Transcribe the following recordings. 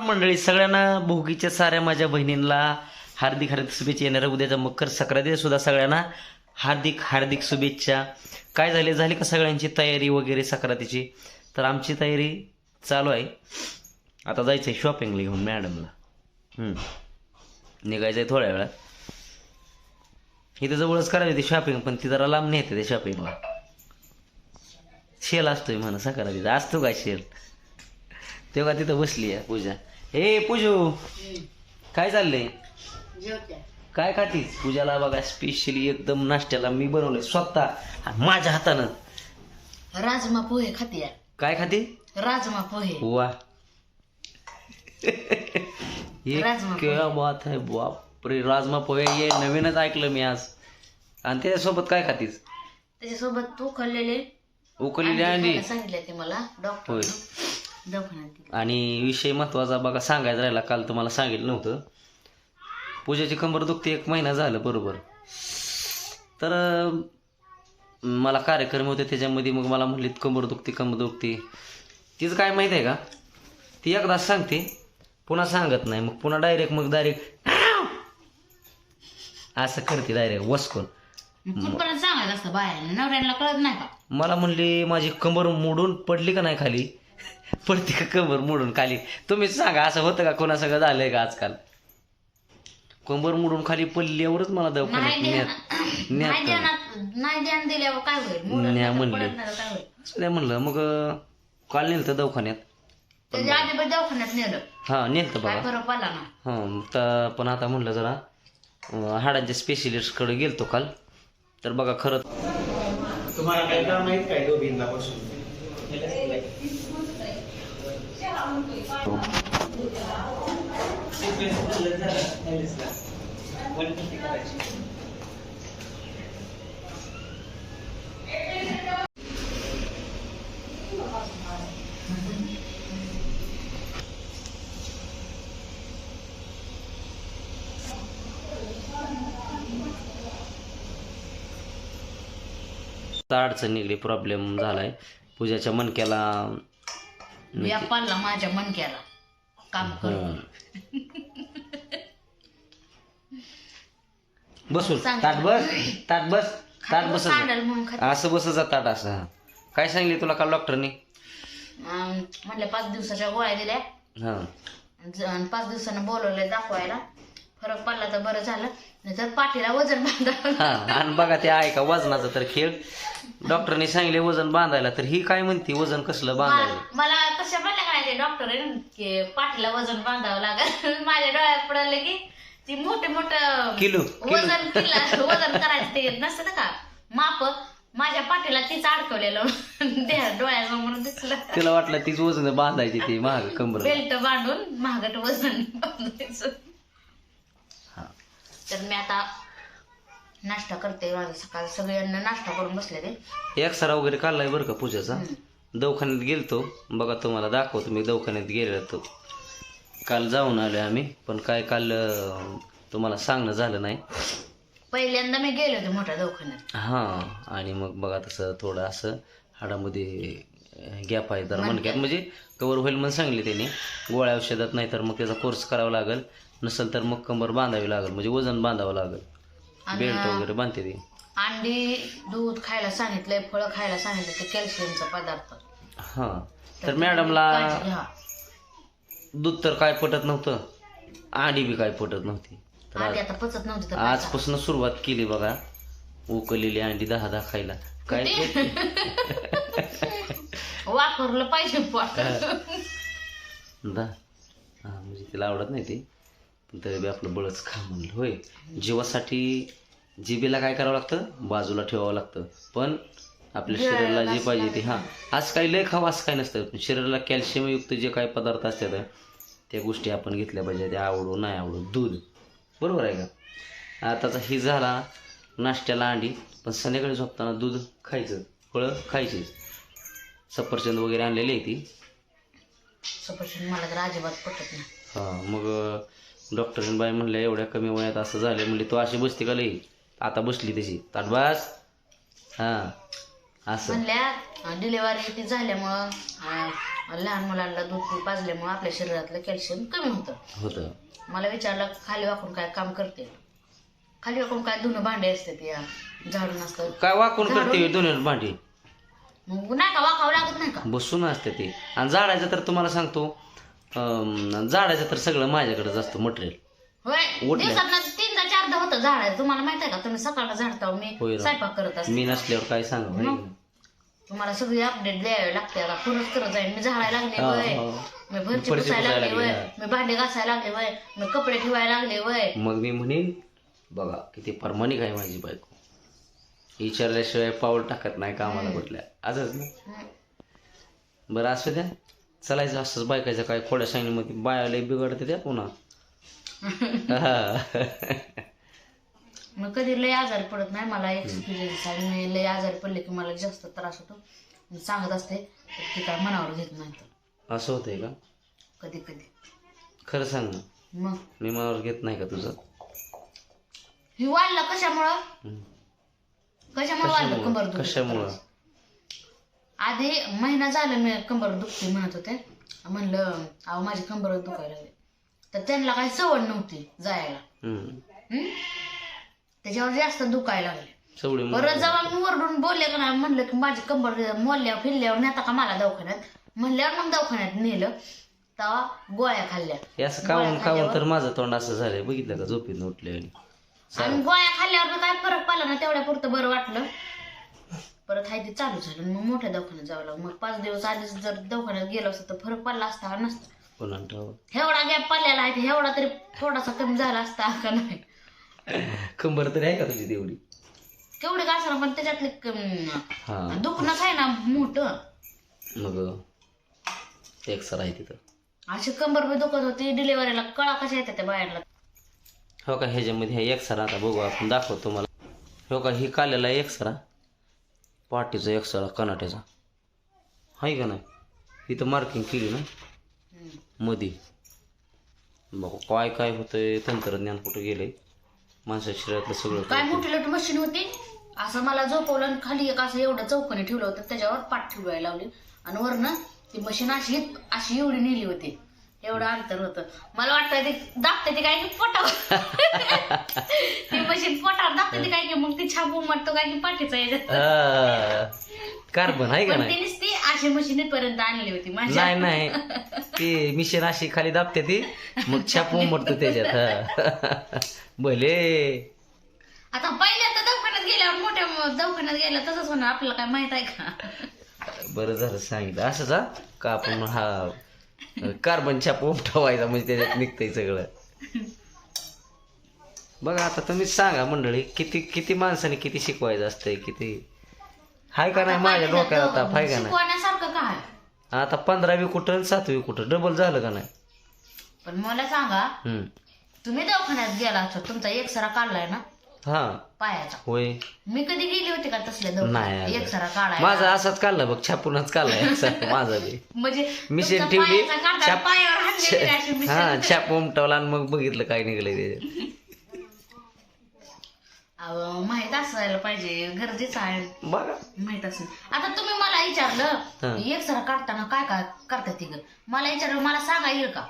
मंडळी सगळ्यांना भोगीच्या साऱ्या माझ्या बहिणींना हार्दिक हार्दिक शुभेच्छा. येणाऱ्या उद्याचा मकर संक्रांती सुद्धा सगळ्यांना हार्दिक हार्दिक शुभेच्छा. काय झाले? झाली का सगळ्यांची तयारी वगैरे संक्रांतीची? तर आमची तयारी चालू आहे. आता जायचं आहे शॉपिंगला घेऊन मॅडमला निघायचं आहे थोड्या वेळात. इथे जवळच करायची ती शॉपिंग पण ती जरा लांब नेते ते शॉपिंगला शेल असतोय म्हणा संक्रांतीचा. असतो काय शेल? तेव्हा तिथं बसली आहे पूजा. ए पूजू काय चाललंय? काय खातीस? पूजाला बघा स्पेशली एकदम नाश्त्याला मी बनवलंय. स्वतः आणि माझ्या हातानं. राजमा पोहे खाते काय खाते? राजमा पोहे. वा. क्या बात है बापरे. राजमा पोहे ये नवीनच ऐकलं मी आज. आणि त्याच्यासोबत काय खातीस? त्याच्यासोबत तू खाल्लेले उकळलेली अंडी सांगितले ते मला. डॉक्टर दवाखान्यात. आणि विषय महत्त्वाचा बघा सांगायचा राहिला काल तुम्हाला सांगितलं नव्हतं. पूजाची कंबर दुखते एक महिना झालं बरोबर. तर मला कार्यक्रम होते त्याच्यामध्ये मग मला म्हणली कंबर दुखते कंबर दुखते. तिचं काय माहिती आहे का? ती एकदाच सांगते पुन्हा सांगत नाही. मग पुन्हा डायरेक्ट मग डायरेक्ट असं करते डायरेक्ट वसकून. सांगायचं असतं बाहेर. नवऱ्याला कळत नाही का? मला म्हणली माझी कंबर मोडून पडली का नाही खाली? पडते का कंबर मोडून खाली? तुम्हीच सांगा असं होतं का? कोणा सगळं झालंय का आजकाल? कंबर मोडून खाली पडल्यावरच मला नाही दवाखान्यात ध्यान न्यात नाही न्यात ध्यानात नाही ध्यान दिल्यावर काय होईल? मोडत न्या तर म्हणले. तर काय होईल? असं म्हणलं. मग अं, काल नेलं दवाखान्यात. त्याच्या आधी पण दवाखान्यात नेलं. हां नेलं काय बघा फरक पडला ना? हां तर पण आता म्हणलं जरा अं, हाडांच्या स्पेशलिस्टकडे गेलतो काल. तर बघा खरं तुम्हाला काही काम आहेत काय दोघींना बसून? अडचण निघली प्रॉब्लेम झालाय. पूजाच्या मणक्याला या पडला माझ्या मनक्याला काम करून हं. बसून. ताट बस. ताट बस. ताट बस सांडाल म्हणून खात असं बसच ताट असं. हा. काय सांगली तुला काल डॉक्टरनी? म्हटलं पाच दिवसाच्या गोळ्या दिल्या. हा. ज- पाच दिवसानं बोलवलंय दाखवायला. फरक पडला तर बरं झालं. नाहीतर पाठीला वजन बांधावं हा. आणि बघा ते आहे का? वजनाचा तर खेळ. डॉक्टरनी सांगितले वजन बांधायला तर ही काय म्हणते? वजन कसलं बांधायचं? मा- मला कशा म्हणल्या काय डॉक्टर पाठीला वजन बांधावं लागेल. माझ्या डोळ्यात पडलं की ती मोठे मोठं किलो किलो. वजन किल्ला वजन करायचं ते नसतं का? माप माझ्या पाठीला तीच अडकवलेलं त्या डोळ्यासमोर दिसलं. तिला वाटलं तीच वजन बांधायची ती महाग कंबर बेल्ट बांधून महागट वजन बांधायचं. हा. तर मी आता नाश्ता करते सकाळी. सगळ्यांना नाश्ता करून बसले ते. एक्सरा वगैरे काढलाय बरं का पूजाचा. दवाखान्यात गेलतो. बघा तुम्हाला दाखवतो मी दवाखान्यात गेलेलो तो. काल जाऊन आलो आम्ही पण काय काल अं, तुम्हाला सांगणं झालं नाही. पहिल्यांदा मी गेले होते मोठ्या दवाखान्यात. हां आणि मग बघा तसं थोडं असं हाडामध्ये गॅप आहे. तर मणक्यात म्हणजे कवर होईल म्हणून सांगले त्याने. गोळ्या औषधात नाही तर मग त्याचा कोर्स करावा लागेल. नसेल तर मग कंबर बांधावी लागेल. म्हणजे वजन बांधावं लागेल. बेल्ट वगैरे बांधते ती. अंडी दूध खायला सांगितलंय फळं खायला सांगितलं ते कॅल्शियमचा पदार्थ. हां. तर मॅडमला काळजी घ्या. दूध तर काय पटत नव्हतं अंडी बी काय पटत नव्हती. तर अंडी आज- आता पचत नव्हती तर काय आजपासून सुरुवात केली बघा उकलेली अंडी दहा दहा खायला. काय? वापरलं पाहिजे हा म्हणजे तिला आवडत नाही ती. पण तरी बी आपलं बळच खा म्हणलं होय. जीवासाठी जिबीला काय करावं लागतं? बाजूला ठेवावं लागतं. पण आपल्या शरीराला जे पाहिजे ते हां. आज काही लय खावं असं काय नसतं. पण शरीराला कॅल्शियमयुक्त जे काही पदार्थ असतात त्या गोष्टी आपण घेतल्या पाहिजे ते आवडू नाही आवडू दूध. बरोबर आहे का? आताचा ही झाला नाश्त्याला अंडी पण संध्याकाळी झोपताना दूध खायचं फळं खायची. सफरचंद वगैरे आणलेली आहे ती. सफरचंद मला तर अजिबात पटत नाही. हां मग डॉक्टरीन बाई म्हणल्या एवढ्या कमी वयात असं झालं म्हणले तू अशी बसते का लई? आता बसली तशी. ताट बस. हां असं. म्हणल्या डिलेवरी ती झाल्यामुळं? अं, लहान मुलांना दूध पाजल्यामुळं आपल्या शरीरातलं कॅल्शियम कमी होतं. होतं. मला विचारलं खाली वाकून काय काम करते? खाली वाकून काय धुणं भांडे असते ते झाडून असतं. काय वाकून करते दोन्ही भांडी? मग नाही का वाकावं लागत नाही का? बसून असते ते. आणि झाडायचं तर तुम्हाला सांगतो अं, झाडायचं तर सगळं माझ्याकडेच असतं मटेरियल. दिवसात तीनदा चारदा होतं झाडायचं तुम्हाला माहीत आहे का? तुम्ही सकाळला झाडता मी होय. स्वयंपाक करत असते. मी नसल्यावर काय सांगा मग? की तुम्हाला सगळी अपडेट द्यावी लागते. आता करत जाईल मी झाडायला लागले हा, वय हा. मी फरशी पुसायला पुसायला लागले वय मी भांडे घासायला लागले वय मी कपडे ठेवायला लागले वय? मग मी म्हणेन बघा किती परमानिक आहे माझी बायको. विचारल्याशिवाय पाऊल टाकत नाही कामाला कुठल्या. असंच ना. बरं असू द्या. चलायचं असंच बायकायचं काय खोड्या सांगण्यामध्ये बायाला बिघडते त्या पुन्हा. हा. मग कधी लय आजारी पडत नाही मला एक्सपिरियन्स आहे. मी लय आजारी पडले की मला जास्त त्रास होतो. मी सांगत असते तर ती काय मनावर घेत नाही तर. असं होतंय का? कधी कधी. खरं सांग ना. मग? मी मनावर घेत नाही का तुझं? ही वाढलं कशामुळं? हम्म. कशामुळे वाढलं कशामुळं? कशामुळं? आधी महिना झाला मी कंबर दुखते म्हणत होते. म्हणलं अहो माझी कंबर दुखायला लागली. तर त्यांना काही सवड नव्हती जायला. हम्म. त्याच्यावर जास्त दुखायला लागले. परत जेव्हा मी वरडून बोलले का नाही म्हणलं की माझी कंबर मोडल्यावर फिरल्यावर नेता का मला दवाखान्यात? म्हणल्यावर मग दवाखान्यात नेलं. तेव्हा गोळ्या खाल्ल्या. हे असं कावून कावून तर माझं तोंड असं झालंय. बघितलं का? झोपेत उठले आणि आणि गोळ्या खाल्ल्यावर बी काय फरक पडला ना तेवढ्या पुरतं बरं वाटलं. परत हाय ते चालू झालं मग मोठ्या दवाखान्यात जावं लागलं. मग पाच दिवस आधीच जर दवाखान्यात गेलो असतं तर फरक पडला असता का नसता? पुन्हा ठेवा. एवढा गॅप पडलेला आहे एवढा तरी थोडासा कमी झाला असता का नाही? कंबर तरी आहे का तुझी तेवढी? केवढे का असणार? पण त्याच्यातले कम- हा. दुखणंच आहे ना मोठं. मग एक सर आहे तिथं. अशी कंबर बी दुखत होती डिलिव्हरीला कळा कशा येतात त्या बाहेरला. हो का ह्याच्यामध्ये हे एक्सरा आता बघू आपण दाखवतो तुम्हाला. हो का ही कालेला एक्सरा पाठीचा एक्सरा कनाट्याचा. आहे का नाही? इथं मार्किंग केली ना? मध्ये बघू काय काय होतंय तंत्रज्ञान कुठं गेलंय? माणसाच्या शरीरातलं सगळं काय. मोठी लोट मशीन होती? असं मला झोपवलं आणि खाली एक असं एवढं चौकणी ठेवलं होतं त्याच्यावर पाठ ठेवायला लावली. आणि वरनं ती मशीन अशी अशी एवढी नेली होती. एवढं अंतर होतं. मला वाटतं ते दाबते ती काय की पोटावर. ती मशीन पोटावर दाबते ती काय की मग ती छाप उमटतो काय की पाठीचा याच्यात. कार्बन आहे का पण नाही? तिनेच ती अशी मशीन पर्यंत आणली होती माझ्या. नाही नाही. ती मिशन अशी खाली दाबते ती मग छाप उमटतो त्याच्यात. हा. भले. आता पहिल्यांदा दवाखान्यात गेल्यावर मोठ्या दवाखान्यात गेल्या तसंच होणार. आपल्याला काय माहीत आहे का? बरं झालं सांगितलं. असंच हा? का आपण हा कार्बन छाप उमटवायचा म्हणजे त्याच्यात निघतंय सगळं. बघा आता तुम्हीच सांगा मंडळी किती किती माणसाने किती शिकवायचं असतंय किती? हाय का नाही? माझ्या डोक्यात आता हाय का नाही? शिकवण्यासारखं काय आता पंधरावी कुठं आणि सातवी कुठं? डबल झालं का नाही? पण मला सांगा हम्म. तुम्ही दवाखान्यात गेला असता तुमचा एक्सरा काढलाय ना? हा. पायाचा. होय. मी कधी गेली होती का तसल्या नाही दवाखान्यात. एक्सरा माझा असाच काढला बघ छापूनच काढलाय असा माझा बी. म्हणजे मिशन तुमचा ठेवली. पायाचा काढताना छाप पायावर हाणलेली अशी मिशन. हा छाप उमटवला आणि मग बघितलं काय निघलंय त्याच्यात अहो, माहीत असायला पाहिजे गरजेचं आहे. बघा. माहीत असेल. आता तुम्ही मला विचारलं हा. एक्सरा काढताना काय काय करतात ती मला विचारलं मला सांगा येईल का?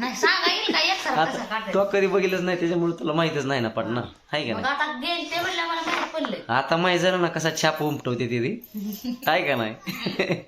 नाही सांगा येईल का? एक्सरा कसा आता तो कधी बघितलंच नाही त्याच्यामुळे तुला माहितच नाही ना पडणार. हाय का मग नाही? आता गेल ते म्हणलं मला माहीत पडलंय. आता माहीत झालं ना कसा छाप उमटवते ती ती. हाय का नाही?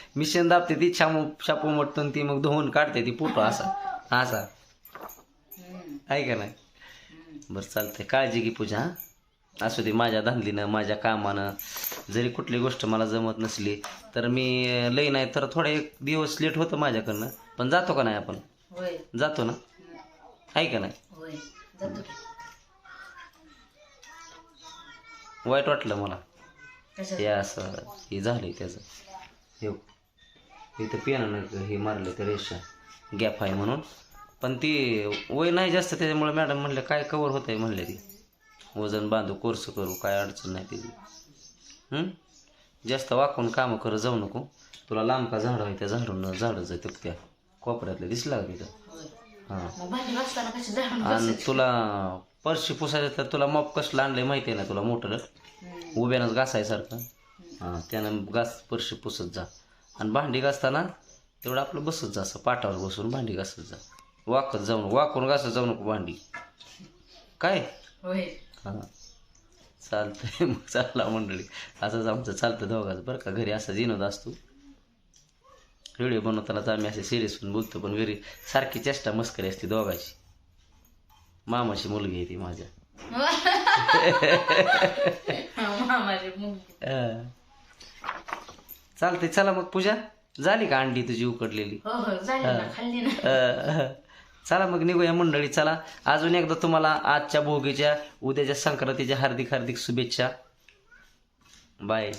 मिशन दाबते ती छाप छाप उमटतो आणि ती मग धुवून काढते ती फोटो असा. असा. हम्म. आहे का नाही? बरं चालतंय. काळजी घे पूजा हा? असू दे माझ्या धांदलीनं माझ्या कामानं. जरी कुठली गोष्ट मला जमत नसली तर मी लई नाही तर थोडा एक दिवस लेट होतं माझ्याकडनं. पण जातो का नाही आपण? होय. जातो ना? आहे का नाही? होय. जातो की. वाईट वाटलं मला? हे असं हे झालंय त्याचं. हे इथं पियानं हे मारलं ते रेषा. गॅप आहे म्हणून. पण ती वय नाही जास्त त्याच्यामुळे मॅडम म्हणलं काय कवर होत आहे म्हणले ती. वजन बांधू कोर्स करू काय अडचण नाही त्याची. हं? जास्त वाकून कामं करत जाऊ नको. तुला लांब का झाड आहे त्या झाडून झाडच आहे त्या. कोपऱ्यातलं दिसला का तिथं. हां. मग भांडी वाजताना कशी जाणून आणि बसायची? तुला परशी पुसायचं तर तुला मॉप कसलं आणलंय माहिती आहे ना तुला मोटर? हम्म. उभ्यानंच घासायसारखं. हां त्यानं घास स्पर्श पुसत जा. आणि भांडी घासताना तेवढं आपलं बसत जा असं पाटावर बसून भांडी घासत जा. वाकत जाऊन वाकून घासत जाऊ नको भांडी. काय? होय. हां. चालतंय मग चालला मंडळी. असंच आमचं चालतं दोघांचं बरं का? घरी असा विनोद असतो. व्हिडिओ बनवतानाच आम्ही असे सिरियस पण बोलतो पण घरी सारखी चेष्टा मस्करी असते दोघांची. मामाची मुलगी आहे ती माझ्या. मामाची मुलगी. अं. चालतंय चला मग पूजा. झाली का अंडी तुझी उकडलेली? हो हो झाली ना खाल्ली ना. अं, चला मग निघूया मंडळी चला. अजून एकदा तुम्हाला आजच्या भोगीच्या उद्याच्या संक्रांतीच्या हार्दिक हार्दिक शुभेच्छा. बाय.